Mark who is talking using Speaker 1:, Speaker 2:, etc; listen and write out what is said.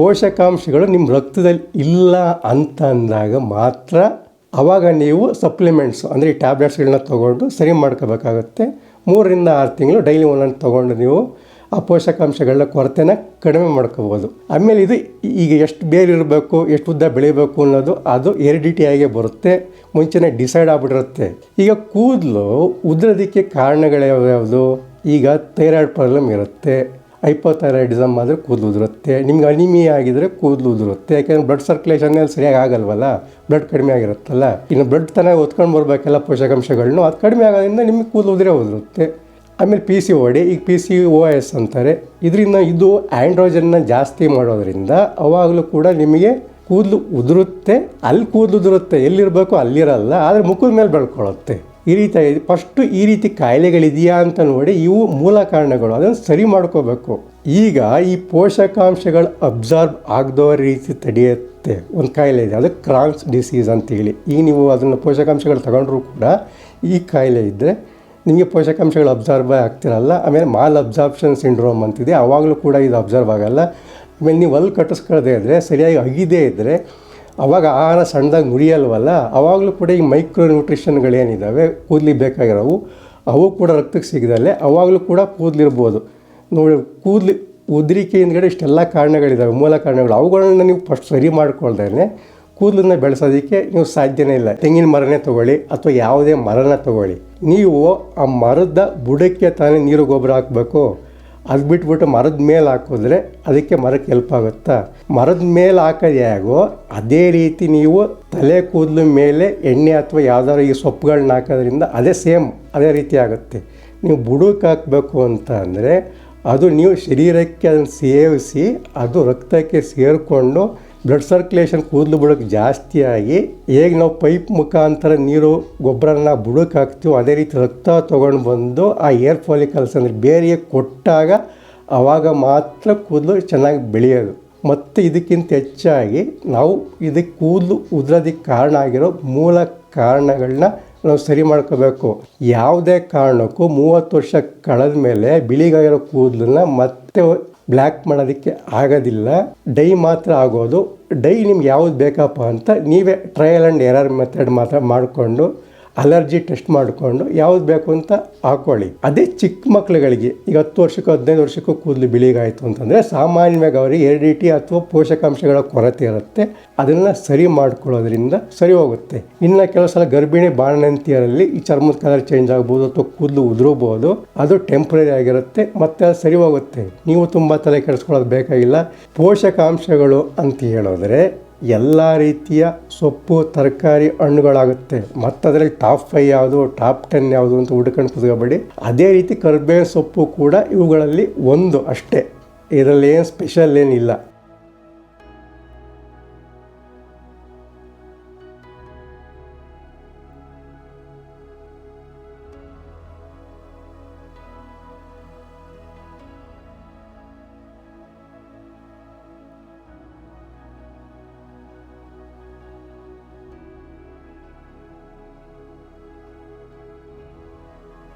Speaker 1: ಪೋಷಕಾಂಶಗಳು ನಿಮ್ಮ ರಕ್ತದಲ್ಲಿ ಇಲ್ಲ ಅಂತ ಅಂದಾಗ ಮಾತ್ರ ಆವಾಗ ನೀವು ಸಪ್ಲಿಮೆಂಟ್ಸ್ ಅಂದರೆ ಈ ಟ್ಯಾಬ್ಲೆಟ್ಸ್ಗಳನ್ನ ತೊಗೊಂಡು ಸರಿ ಮಾಡ್ಕೋಬೇಕಾಗುತ್ತೆ. ಮೂರರಿಂದ ಆರು ತಿಂಗಳು ಡೈಲಿ ಒಂದೊಂದು ತೊಗೊಂಡು ನೀವು ಆ ಪೋಷಕಾಂಶಗಳನ್ನ ಕೊರತೆನ ಕಡಿಮೆ ಮಾಡ್ಕೋಬೋದು. ಆಮೇಲೆ ಇದು ಈಗ ಎಷ್ಟು ಬೇರೆ ಇರಬೇಕು ಎಷ್ಟು ಉದ್ದ ಬೆಳಿಬೇಕು ಅನ್ನೋದು ಅದು ಎರಿಡಿಟಿಯಾಗೆ ಬರುತ್ತೆ. ಮುಂಚೆನೇ ಡಿಸೈಡ್ ಆಗ್ಬಿಟ್ಟಿರುತ್ತೆ. ಈಗ ಕೂದಲು ಉದ್ರೋದಕ್ಕೆ ಕಾರಣಗಳು ಯಾವ್ಯಾವುದು ಈಗ ಥೈರಾಯ್ಡ್ ಪ್ರಾಬ್ಲಮ್ ಇರುತ್ತೆ. ಹೈಪೋಥೈರಾಯ್ಡಿಸಮ್ ಆದರೆ ಕೂದಲು ಉದುರುತ್ತೆ ನಿಮ್ಗೆ ಅನಿಮಿಯಾ ಆಗಿದ್ರೆ ಕೂದಲು ಉದುರುತ್ತೆ ಯಾಕೆಂದ್ರೆ ಬ್ಲಡ್ ಸರ್ಕ್ಯುಲೇಷನ್ ಸರಿಯಾಗಿ ಆಗಲ್ವಲ್ಲ? ಬ್ಲಡ್ ಕಡಿಮೆ ಆಗಿರುತ್ತಲ್ಲ? ಇನ್ನು ಬ್ಲಡ್ ತನಕ ಹೊತ್ಕೊಂಡು ಬರಬೇಕೆಲ್ಲ ಪೋಷಕಾಂಶಗಳನ್ನು ಅದು ಕಡಿಮೆ ಆಗೋದ್ರಿಂದ ನಿಮಗೆ ಕೂದಲು ಉದುರೇ ಉದುರುತ್ತೆ. ಆಮೇಲೆ ಪಿ ಸಿ ಓಡಿ ಈಗ ಪಿ ಸಿ ಓ ಎಸ್ ಅಂತಾರೆ. ಇದರಿಂದ ಇದು ಆ್ಯಂಡ್ರೋಜನ್ನ ಜಾಸ್ತಿ ಮಾಡೋದ್ರಿಂದ ಅವಾಗಲೂ ಕೂಡ ನಿಮಗೆ ಕೂದಲು ಉದುರುತ್ತೆ. ಅಲ್ಲಿ ಕೂದಲು ಉದುರುತ್ತೆ. ಎಲ್ಲಿರಬೇಕು ಅಲ್ಲಿರಲ್ಲ. ಆದರೆ ಮುಖದ ಮೇಲೆ ಬೆಳ್ಕೊಳ್ಳುತ್ತೆ. ಈ ರೀತಿ ಫಸ್ಟು ಈ ರೀತಿ ಕಾಯಿಲೆಗಳಿದೆಯಾ ಅಂತ ನೋಡಿ ಇವು ಮೂಲ ಕಾರಣಗಳು. ಅದನ್ನು ಸರಿ ಮಾಡ್ಕೋಬೇಕು. ಈಗ ಈ ಪೋಷಕಾಂಶಗಳು ಅಬ್ಸಾರ್ಬ್ ಆಗದೋ ರೀತಿ ತಡೆಯುತ್ತೆ. ಒಂದು ಕಾಯಿಲೆ ಇದೆ. ಅದು ಕ್ರಾನ್ಸ್ ಡಿಸೀಸ್ ಅಂತೇಳಿ ಈಗ ನೀವು ಅದನ್ನು ಪೋಷಕಾಂಶಗಳು ತಗೊಂಡ್ರೂ ಕೂಡ ಈ ಕಾಯಿಲೆ ಇದ್ದರೆ ನಿಮಗೆ ಪೋಷಕಾಂಶಗಳು ಅಬ್ಸಾರ್ಬ್ ಆಗ್ತಿರಲ್ಲ. ಆಮೇಲೆ ಮಾಲ್ ಅಬ್ಸಾರ್ಪ್ಷನ್ ಸಿಂಡ್ರೋಮ್ ಅಂತಿದೆ. ಆವಾಗಲೂ ಕೂಡ ಇದು ಅಬ್ಸರ್ವ್ ಆಗಲ್ಲ. ಆಮೇಲೆ ನೀವು ಅಲ್ಲಿ ಕಟ್ಟಿಸ್ಕೊಳ್ಳದೆ ಇದ್ದರೆ ಸರಿಯಾಗಿ ಅಗಿದೇ ಇದ್ದರೆ ಅವಾಗ ಆಹಾರ ಸಣ್ಣದಾಗಿ ಮುರಿಯಲ್ವಲ್ಲ ಅವಾಗಲೂ ಕೂಡ ಈ ಮೈಕ್ರೋ ನ್ಯೂಟ್ರಿಷನ್ಗಳೇನಿದ್ದಾವೆ ಕೂದಲಿ ಬೇಕಾಗಿರೋವು, ಅವು ಕೂಡ ರಕ್ತಕ್ಕೆ ಸಿಗದಲ್ಲೇ ಅವಾಗಲೂ ಕೂಡ ಕೂದಲಿರ್ಬೋದು. ನೋಡಿ, ಕೂದಲು ಉದ್ರಿಕೆ ಹಿಂದ್ಗಡೆ ಇಷ್ಟೆಲ್ಲ ಕಾರಣಗಳಿದ್ದಾವೆ ಮೂಲ ಕಾರಣಗಳು. ಅವುಗಳನ್ನ ನೀವು ಫಸ್ಟ್ ಸರಿ ಮಾಡ್ಕೊಳ್ದೇನೆ ಕೂದಲನ್ನ ಬೆಳೆಸೋದಕ್ಕೆ ನೀವು ಸಾಧ್ಯನೇ ಇಲ್ಲ. ತೆಂಗಿನ ಮರನೇ ತಗೊಳ್ಳಿ ಅಥವಾ ಯಾವುದೇ ಮರನ ತಗೊಳ್ಳಿ. ನೀವು ಆ ಮರದ ಬುಡಕ್ಕೆ ತಾನೇ ನೀರು ಗೊಬ್ಬರ ಹಾಕಬೇಕು. ಅದು ಬಿಟ್ಬಿಟ್ಟು ಮರದ ಮೇಲೆ ಹಾಕಿದ್ರೆ ಅದಕ್ಕೆ ಮರಕ್ಕೆ ಹೆಲ್ಪ್ ಆಗುತ್ತಾ? ಮರದ ಮೇಲೆ ಹಾಕೋದು ಹೇಗೋ ಅದೇ ರೀತಿ ನೀವು ತಲೆ ಕೂದಲು ಮೇಲೆ ಎಣ್ಣೆ ಅಥವಾ ಯಾವ್ದಾದ್ರು ಈ ಸೊಪ್ಪುಗಳನ್ನ ಹಾಕೋದ್ರಿಂದ ಅದೇ ಸೇಮ್, ಅದೇ ರೀತಿ ಆಗುತ್ತೆ. ನೀವು ಬುಡಕ್ಕೆ ಹಾಕಬೇಕು ಅಂತ ಅಂದರೆ ಅದು ನೀವು ಶರೀರಕ್ಕೆ ಅದನ್ನು ಸೇವಿಸಿ ಅದು ರಕ್ತಕ್ಕೆ ಸೇರಿಕೊಂಡು ಬ್ಲಡ್ ಸರ್ಕ್ಯುಲೇಷನ್ ಕೂದಲು ಬುಡಕ್ಕೆ ಜಾಸ್ತಿ ಆಗಿ ಹೇಗೆ ನಾವು ಪೈಪ್ ಮುಖಾಂತರ ನೀರು ಗೊಬ್ಬರನ ಬುಡಕ್ಕೆ ಹಾಕ್ತೀವೋ ಅದೇ ರೀತಿ ರಕ್ತ ತೊಗೊಂಡು ಬಂದು ಆ ಏರ್ ಫಾಲಿಕಲ್ಸ್ ಅಂದರೆ ಬೇರೆಗೆ ಕೊಟ್ಟಾಗ ಆವಾಗ ಮಾತ್ರ ಕೂದಲು ಚೆನ್ನಾಗಿ ಬೆಳೆಯೋದು. ಮತ್ತು ಇದಕ್ಕಿಂತ ಹೆಚ್ಚಾಗಿ ನಾವು ಇದಕ್ಕೆ ಕೂದಲು ಉದುರೋದಕ್ಕೆ ಕಾರಣ ಆಗಿರೋ ಮೂಲ ಕಾರಣಗಳನ್ನ ನಾವು ಸರಿ ಮಾಡ್ಕೋಬೇಕು. ಯಾವುದೇ ಕಾರಣಕ್ಕೂ ಮೂವತ್ತು ವರ್ಷ ಕಳೆದ ಮೇಲೆ ಬಿಳಿಗಾಗಿರೋ ಕೂದಲನ್ನ ಮತ್ತೆ ಬ್ಲ್ಯಾಕ್ ಮಾಡೋದಕ್ಕೆ ಆಗೋದಿಲ್ಲ. ಡೈ ಮಾತ್ರ ಆಗೋದು. ಡೈ ನಿಮ್ಗೆ ಯಾವ್ದು ಬೇಕಪ್ಪ ಅಂತ ನೀವೇ ಟ್ರಯಲ್ ಆ್ಯಂಡ್ ಎರರ್ ಮೆಥಡ್ ಮಾತ್ರ ಮಾಡಿಕೊಂಡು ಅಲರ್ಜಿ ಟೆಸ್ಟ್ ಮಾಡಿಕೊಂಡು ಯಾವ್ದು ಬೇಕು ಅಂತ ಹಾಕ್ಕೊಳ್ಳಿ ಅದೇ ಚಿಕ್ಕ ಮಕ್ಳುಗಳಿಗೆ ಈಗ ಹತ್ತು ವರ್ಷಕ್ಕೂ ಹದಿನೈದು ವರ್ಷಕ್ಕೂ ಕೂದಲು ಬಿಳಿಗಾಯಿತು ಅಂತಂದರೆ ಸಾಮಾನ್ಯವಾಗಿ ಅವರಿಗೆ ಎರಿಡಿಟಿ ಅಥವಾ ಪೋಷಕಾಂಶಗಳ ಕೊರತೆ ಇರುತ್ತೆ. ಅದನ್ನು ಸರಿ ಮಾಡ್ಕೊಳ್ಳೋದ್ರಿಂದ ಸರಿ ಹೋಗುತ್ತೆ. ಇನ್ನು ಕೆಲವು ಸಲ ಗರ್ಭಿಣಿ ಬಾಣಂತಿಯರಲ್ಲಿ ಈ ಚರ್ಮದ ಕಲರ್ ಚೇಂಜ್ ಆಗ್ಬೋದು ಅಥವಾ ಕೂದಲು ಉದುರಬಹುದು. ಅದು ಟೆಂಪ್ರರಿ ಆಗಿರುತ್ತೆ, ಮತ್ತೆ ಅದು ಸರಿ ಹೋಗುತ್ತೆ. ನೀವು ತುಂಬ ತಲೆ ಕೆಡಿಸ್ಕೊಳ್ಳೋದು ಬೇಕಾಗಿಲ್ಲ. ಪೋಷಕಾಂಶಗಳು ಅಂತ ಹೇಳಿದ್ರೆ ಎಲ್ಲ ರೀತಿಯ ಸೊಪ್ಪು, ತರಕಾರಿ ಹಣ್ಣುಗಳಾಗುತ್ತೆ. ಮತ್ತು ಅದರಲ್ಲಿ ಟಾಪ್ ಫೈವ್ ಯಾವುದು ಟಾಪ್ ಟೆನ್ ಯಾವುದು ಅಂತ ಹುಡ್ಕೊಂಡು ಕುತ್ಕೋಬೇಡಿ. ಅದೇ ರೀತಿ ಕರ್ಬೇವಿನ ಸೊಪ್ಪು ಕೂಡ ಇವುಗಳಲ್ಲಿ ಒಂದು ಅಷ್ಟೇ. ಇದರಲ್ಲಿ ಏನು ಸ್ಪೆಷಲ್ ಏನಿಲ್ಲ.